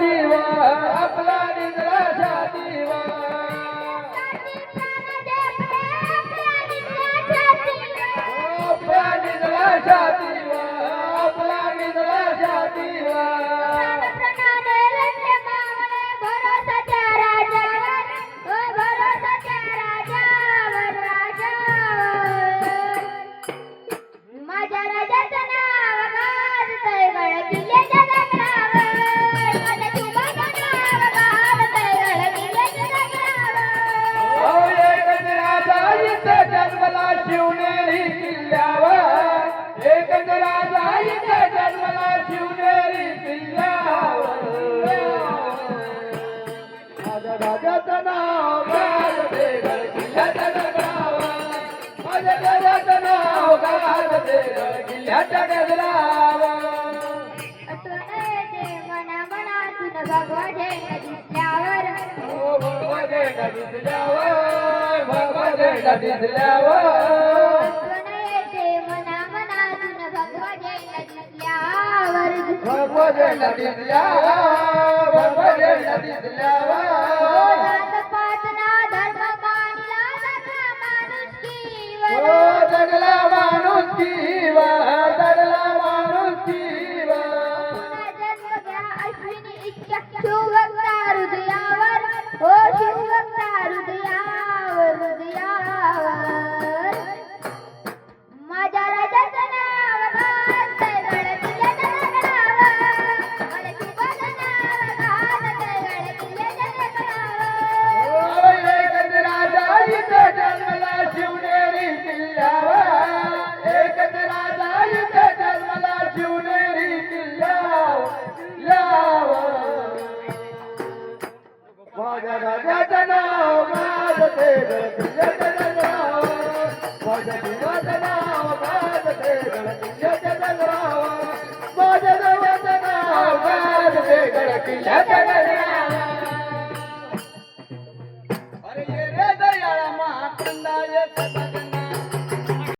दीवा किल्ल्याच्या गजरावा भगवते दिसल्यावर भगवते दिसल्यावर भगवते दिसल्यावर भगवत दिसल्यावा भगवत दिसल्यावा पातना धर्म माणुसकी जगला beni ilk yakıyorlar. Yeah, yeah, yeah.